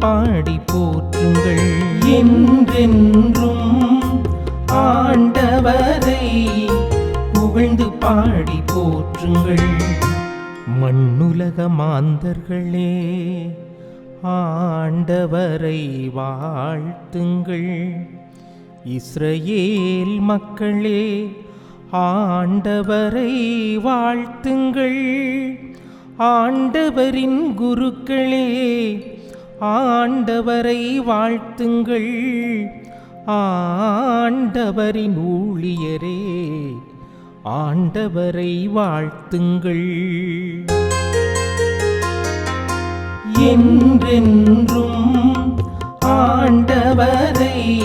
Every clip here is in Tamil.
பாடி போற்றுங்கள். என்றென்றும் ஆண்டவரை புகழ்ந்து பாடி போற்றுங்கள். மண்ணுலக மாந்தர்களே ஆண்டவரை வாழ்த்துங்கள். இஸ்ரவேல் மக்களே ஆண்டவரை வாழ்த்துங்கள். ஆண்டவரின் குருக்களே ஆண்டவரை வாழ்த்துங்கள். ஆண்டவரின் ஊழியரே ஆண்டவரை வாழ்த்துங்கள். என்றென்றும் ஆண்டவரை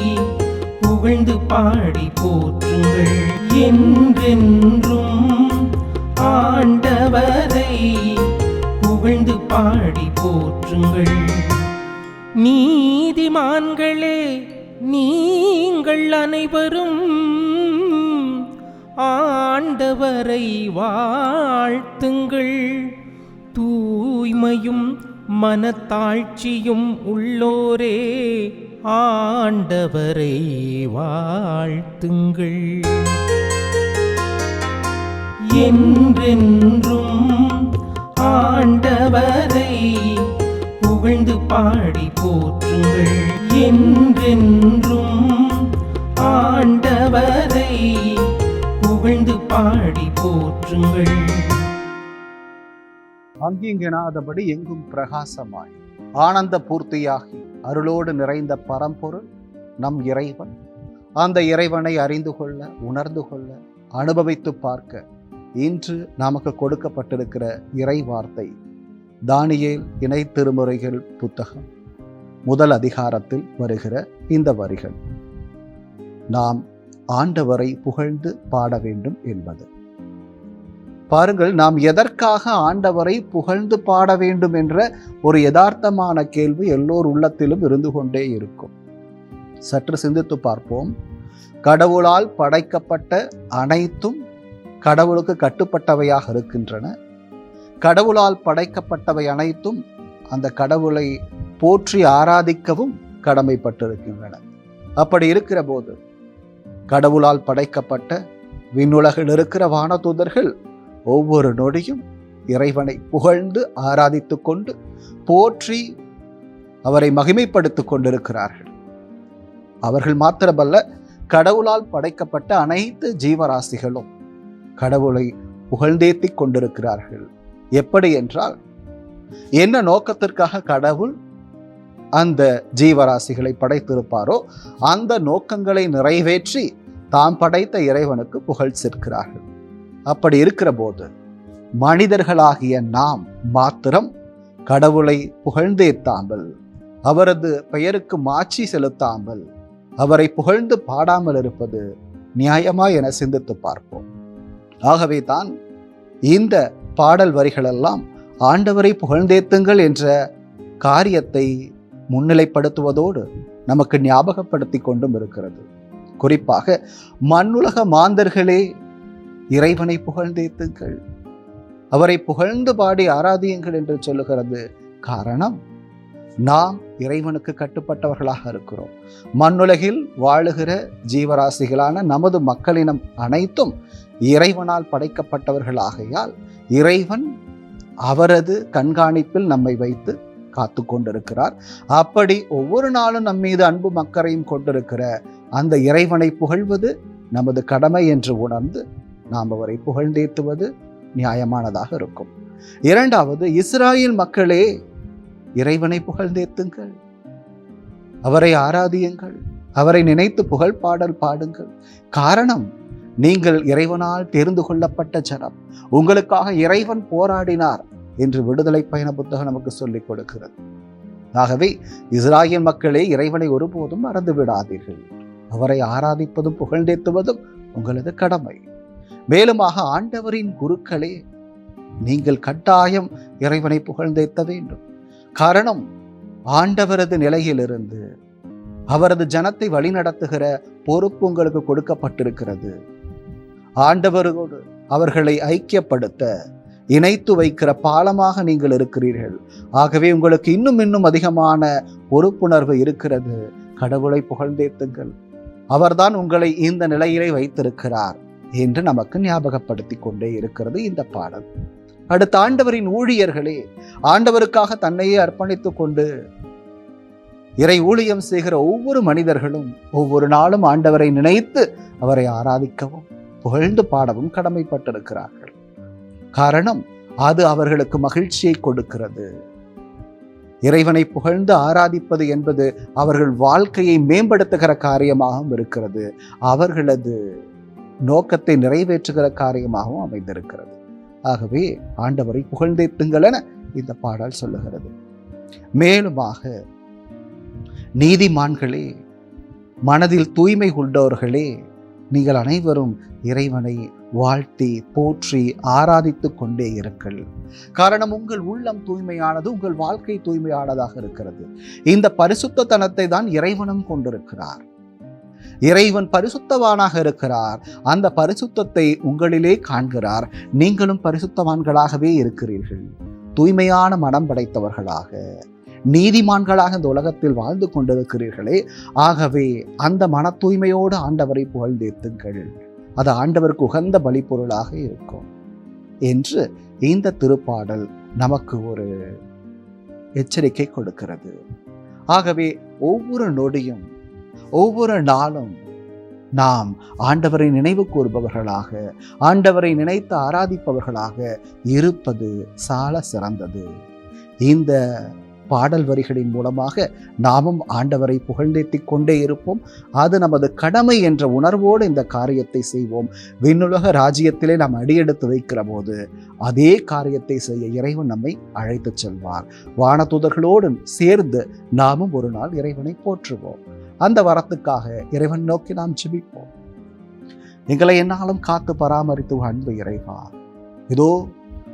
புகழ்ந்து பாடி போற்றுங்கள். என்றென்றும் ஆண்டவரை புகழ்ந்து பாடி போற்றுங்கள். நீதிமான்களே நீங்கள் அனைவரும் ஆண்டவரை வாழ்த்துங்கள். தூய்மையும் மனத்தாழ்ச்சியும் உள்ளோரே ஆண்டவரை வாழ்த்துங்கள். என்றென்றும் ஆண்டவரை புகழ்ந்து பாடி போற்றுங்கள் என்றென்றும் ஆண்டவரை புகழ்ந்து பாடி போற்றுங்கள். எங்கும் பிரகாசமாய் ஆனந்த பூர்த்தியாகி அருளோடு நிறைந்த பரம்பொருள் நம் இறைவன். அந்த இறைவனை அறிந்து கொள்ள உணர்ந்து கொள்ள அனுபவித்து பார்க்க இன்று நமக்கு கொடுக்கப்பட்டிருக்கிற இறை வார்த்தை தானியேல் இணை திருமுறைகள் புத்தகம். முதல் அதிகாரத்தில் வருகிற இந்த வரிகள். நாம் ஆண்டவரை புகழ்ந்து பாட வேண்டும் என்பது. பாருங்கள் நாம் எதற்காக ஆண்டவரை புகழ்ந்து பாட வேண்டும் என்ற ஒரு யதார்த்தமான கேள்வி எல்லோர் உள்ளத்திலும் இருந்து கொண்டே இருக்கும். சற்று சிந்தித்து பார்ப்போம். கடவுளால் படைக்கப்பட்ட அனைத்தும் கடவுளுக்கு கட்டுப்பட்டவையாக இருக்கின்றன. கடவுளால் படைக்கப்பட்டவை அனைத்தும் அந்த கடவுளை போற்றி ஆராதிக்கவும் கடமைப்பட்டிருக்கின்றன. அப்படி இருக்கிற போது கடவுளால் படைக்கப்பட்ட விண்ணுலகில் இருக்கிற வானதூதர்கள் ஒவ்வொரு நொடியும் இறைவனை புகழ்ந்து ஆராதித்து கொண்டு போற்றி அவரை மகிமைப்படுத்திக் கொண்டிருக்கிறார்கள். அவர்கள் மாத்திரமல்ல கடவுளால் படைக்கப்பட்ட அனைத்து ஜீவராசிகளும் கடவுளை புகழ்ந்தேத்திக் கொண்டிருக்கிறார்கள். எப்படி என்றால் என்ன நோக்கத்திற்காக கடவுள் அந்த ஜீவராசிகளை படைத்திருப்பாரோ அந்த நோக்கங்களை நிறைவேற்றி தாம் படைத்த இறைவனுக்கு புகழ் சேர்க்கிறார்கள். அப்படி இருக்கிற போது மனிதர்களாகிய நாம் மாத்திரம் கடவுளை புகழ்ந்தேத்தாமல் அவரது பெயருக்கு மாட்சி செலுத்தாமல் அவரை புகழ்ந்து பாடாமல் இருப்பது நியாயமா என சிந்தித்து பார்ப்போம். ஆகவே தான் இந்த பாடல் வரிகளெல்லாம் ஆண்டவரை புகழ்ந்தேத்துங்கள் என்ற காரியத்தை முன்னிலைப்படுத்துவதோடு நமக்கு ஞாபகப்படுத்தி கொண்டும் இருக்கிறது. குறிப்பாக மண்ணுலக மாந்தர்களே இறைவனை புகழ்ந்தேத்துங்கள் அவரை புகழ்ந்து பாடி ஆராதியுங்கள் என்று சொல்லுகிறது காரணம் நாம் இறைவனுக்கு கட்டுப்பட்டவர்களாக இருக்கிறோம். மண்ணுலகில் வாழுகிற ஜீவராசிகளான நமது மக்களினம் அனைத்தும் இறைவனால் படைக்கப்பட்டவர்களாகையால் இறைவன் அவரது கண்காணிப்பில் நம்மை வைத்து காத்து கொண்டிருக்கிறார் அப்படி ஒவ்வொரு நாளும் நம் மீது அன்பு மக்கரையும் கொண்டிருக்கிற அந்த இறைவனை புகழ்வது நமது கடமை என்று உணர்ந்து நாம் அவரை புகழ்ந்தேத்துவது நியாயமானதாக இருக்கும். இரண்டாவது இஸ்ராயல் மக்களே இறைவனை புகழ்ந்தேத்துங்கள் அவரை ஆராதியுங்கள். அவரை நினைத்து புகழ் பாடல் பாடுங்கள். காரணம் நீங்கள் இறைவனால் தெரிந்து கொள்ளப்பட்ட ஜனம். உங்களுக்காக இறைவன் போராடினார். என்று விடுதலை பயண புத்தகம் நமக்கு சொல்லிக் கொடுக்கிறது. ஆகவே இஸ்ராயல் மக்களே இறைவனை ஒருபோதும் மறந்து விடாதீர்கள். அவரை ஆராதிப்பதும் புகழ்ந்தேத்துவதும் உங்களது கடமை. மேலுமாக ஆண்டவரின் குருக்களே நீங்கள் கட்டாயம் இறைவனை புகழ்ந்தேத்த வேண்டும். காரணம் ஆண்டவரது நிலையிலிருந்து அவரது ஜனத்தை வழிநடத்துகிற பொறுப்பு உங்களுக்கு கொடுக்கப்பட்டிருக்கிறது. ஆண்டவரோடு அவர்களை ஐக்கியப்படுத்த இணைத்து வைக்கிற பாலமாக நீங்கள் இருக்கிறீர்கள். ஆகவே உங்களுக்கு இன்னும் இன்னும் அதிகமான பொறுப்புணர்வு இருக்கிறது. கடவுளை புகழ்ந்தேத்துங்கள் அவர்தான் உங்களை இந்த நிலையிலே வைத்திருக்கிறார் என்று நமக்கு ஞாபகப்படுத்தி கொண்டே இருக்கிறது இந்த பாடல். அடுத்த ஆண்டவரின் ஊழியர்களே ஆண்டவருக்காக தன்னையே அர்ப்பணித்துக் கொண்டு இறை ஊழியம் செய்கிற ஒவ்வொரு மனிதர்களும் ஒவ்வொரு நாளும் ஆண்டவரை நினைத்து அவரை ஆராதிக்கவும் புகழ்ந்து பாடவும் கடமைப்பட்டிருக்கிறார்கள் காரணம் அது அவர்களுக்கு மகிழ்ச்சியை கொடுக்கிறது. இறைவனை புகழ்ந்து ஆராதிப்பது என்பது அவர்கள் வாழ்க்கையை மேம்படுத்துகிற காரியமாகவும் இருக்கிறது. அவர்களது நோக்கத்தை நிறைவேற்றுகிற காரியமாகவும் அமைந்திருக்கிறது. ஆகவே ஆண்டவரை புகழ்ந்தேத்துங்கள் என இந்த பாடல் சொல்லுகிறது. மேலுமாக நீதிமான்களே மனதில் தூய்மை கொண்டவர்களே நீங்கள் அனைவரும் இறைவனை வாழ்த்தி போற்றி ஆராதித்துக் கொண்டே இருங்கள். காரணம் உங்கள் உள்ளம் தூய்மையானது உங்கள் வாழ்க்கை தூய்மையானதாக இருக்கிறது. இந்த பரிசுத்தத்தனத்தை தான் இறைவனும் கொண்டிருக்கிறார். இறைவன் பரிசுத்தவானாக இருக்கிறார். அந்த பரிசுத்தத்தை உங்களிலே காண்கிறார். நீங்களும் பரிசுத்தவான்களாகவே இருக்கிறீர்கள். தூய்மையான மனம் படைத்தவர்களாக. நீதிமான்களாக இந்த உலகத்தில் வாழ்ந்து கொண்டிருக்கிறீர்களே. ஆகவே அந்த மன தூய்மையோடு ஆண்டவரை புகழ்ந்தேத்துங்கள் அது ஆண்டவருக்கு உகந்த பலிப்பொருளாக இருக்கும். என்று இந்த திருப்பாடல் நமக்கு ஒரு எச்சரிக்கை கொடுக்கிறது. ஆகவே ஒவ்வொரு நொடியும் ஒவ்வொரு நாளும் நாம் ஆண்டவரை நினைவு கூறுபவர்களாக ஆண்டவரை நினைத்து ஆராதிப்பவர்களாக இருப்பது சால சிறந்தது. இந்த பாடல் வரிகளின் மூலமாக நாமும் ஆண்டவரை புகழ்ந்தேத்திக் கொண்டே இருப்போம். அது நமது கடமை என்ற உணர்வோடு இந்த காரியத்தை செய்வோம். விண்ணுலக ராஜ்யத்திலே நாம் அடியெடுத்து வைக்கிற போது அதே காரியத்தை செய்ய இறைவன் நம்மை அழைத்துச் செல்வார். வானதூதர்களோடு சேர்ந்து நாமும் ஒரு நாள் இறைவனை போற்றுவோம். அந்த வரத்துக்காக இறைவன் நோக்கி நாம் ஜிபிப்போம். எங்களை என்னாலும் காத்து பராமரித்து அன்பு இறைவா. இதோ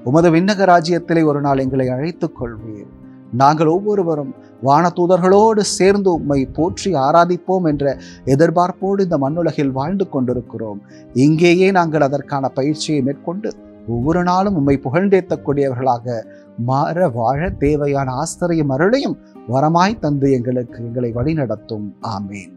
உமது விண்ணக ராஜ்யத்திலே ஒரு நாள் எங்களை அழைத்துக் கொள்வீர். நாங்கள் ஒவ்வொருவரும் வானதூதர்களோடு சேர்ந்து உம்மை போற்றி ஆராதிப்போம் என்ற எதிர்பார்ப்போடு இந்த மண்ணுலகில் வாழ்ந்து கொண்டிருக்கிறோம். இங்கேயே நாங்கள் அதற்கான பயிற்சியை மேற்கொண்டு ஒவ்வொரு நாளும் உம்மை புகழ்ந்தேத்தக்கூடியவர்களாக மாற வாழ தேவையான ஆஸ்திரையும் அருளையும் வரமாய் தந்து எங்களுக்கு எங்களை வழிநடத்தும். ஆமேன்.